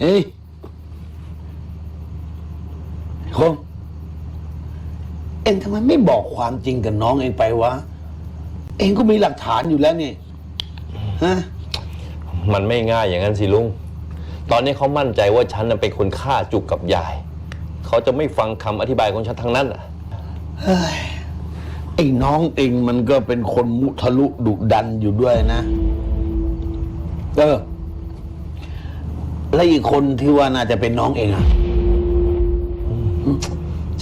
เอ้ยคงเอ็งทำไมไม่บอกความจริงกับน้องเองไปวะ เองก็มีหลักฐานอยู่แล้วนี่ฮะมันไม่ง่ายอย่างนั้นสิลุง ตอนนี้เขามั่นใจว่าฉันน่ะเป็นคนฆ่าจุกกับยาย เขาจะไม่ฟังคำอธิบายของฉันทั้งนั้นน่ะไอ้น้องเองมันก็เป็นคนมุทะลุดุดันอยู่ด้วยนะ เออ แล้วอีกคนที่ว่าน่าจะเป็นน้องเองอะ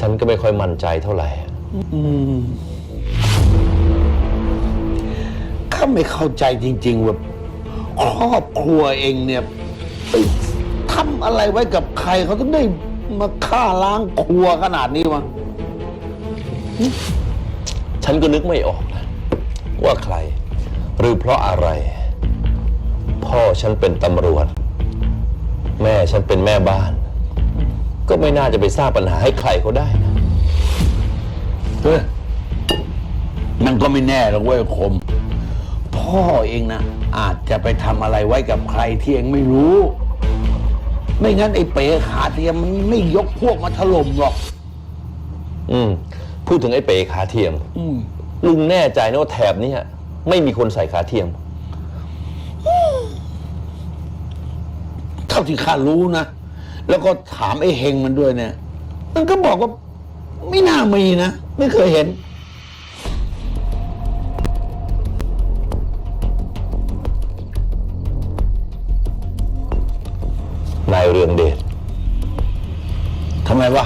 ฉันก็ไม่ค่อยมั่นใจเท่าไหร่ข้าไม่เข้าใจจริงๆว่าครอบครัวเองเนี่ยไปทำอะไรไว้กับใครเขาต้องได้มาฆ่าล้างครัวขนาดนี้วะฉันก็นึกไม่ออกนะว่าใคร หรือเพราะอะไร พ่อฉันเป็นตำรวจ แม่ฉันเป็นแม่บ้าน ก็ไม่น่าจะไปสร้างปัญหาให้ใครเขาได้นะเฮ้ยมันก็ไม่แน่หรอกเว้ยคม พ่อเองนะอาจจะไปทำอะไรไว้กับใครที่เองไม่รู้ ไม่งั้นไอ้เป๋ขาเทียมมันไม่ยกพวกมาถล่มหรอก อืม พูดถึงไอ้เป๋ขาเทียม อืม ลุงแน่ใจนะว่าแถบเนี้ไม่มีคนใส่ขาเทียม เท่าที่ข้ารู้นะ แล้วก็ถามไอ้เฮงมันด้วยเนี่ย มันก็บอกว่าไม่น่ามีนะ ไม่เคยเห็นนายเรืองเดชทำไมวะ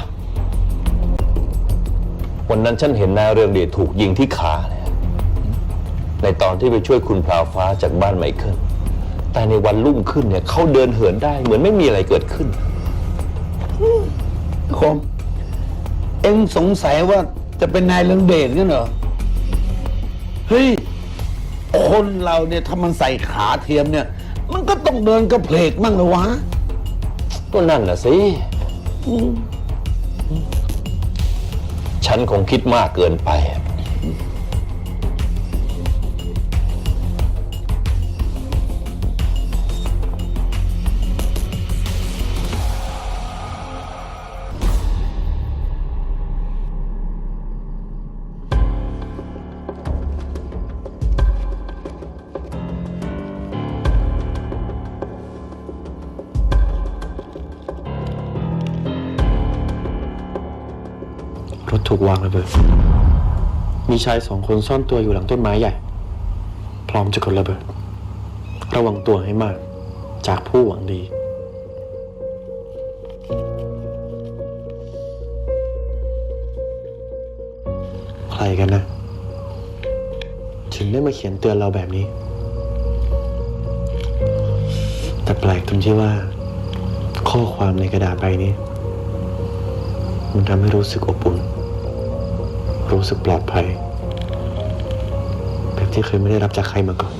วันนั้นฉันเห็นนายเรืองเดชถูกยิงที่ขาเนี่ยในตอนที่ไปช่วยคุณพราวฟ้าจากบ้านไมเคิล แต่ในวันรุ่งขึ้นเนี่ยเขาเดินเหินได้เหมือนไม่มีอะไรเกิดขึ้นคมเอ็งสงสัยว่าจะเป็นนายเรืองเดชกันเหรอ เฮ้ย คนเราเนี่ยถ้ามันใส่ขาเทียมเนี่ย มันก็ต้องเดินกระเพลกมั่งนะวะ ก็นั่นน่ะสิ ฉันคงคิดมากเกินไป รถถูกวางระเบิด มีชายสองคนซ่อนตัวอยู่หลังต้นไม้ใหญ่ พร้อมจะกดระเบิด ระวังตัวให้มาก จากผู้หวังดี ใครกันนะ ถึงได้มาเขียนเตือนเราแบบนี้ แต่แปลกตรงที่ว่า ข้อความในกระดาษใบนี้ มันทำให้รู้สึกอบอุ่น รู้สึกปลอดภัย แบบที่เคยไม่ได้รับจากใครมาก่อน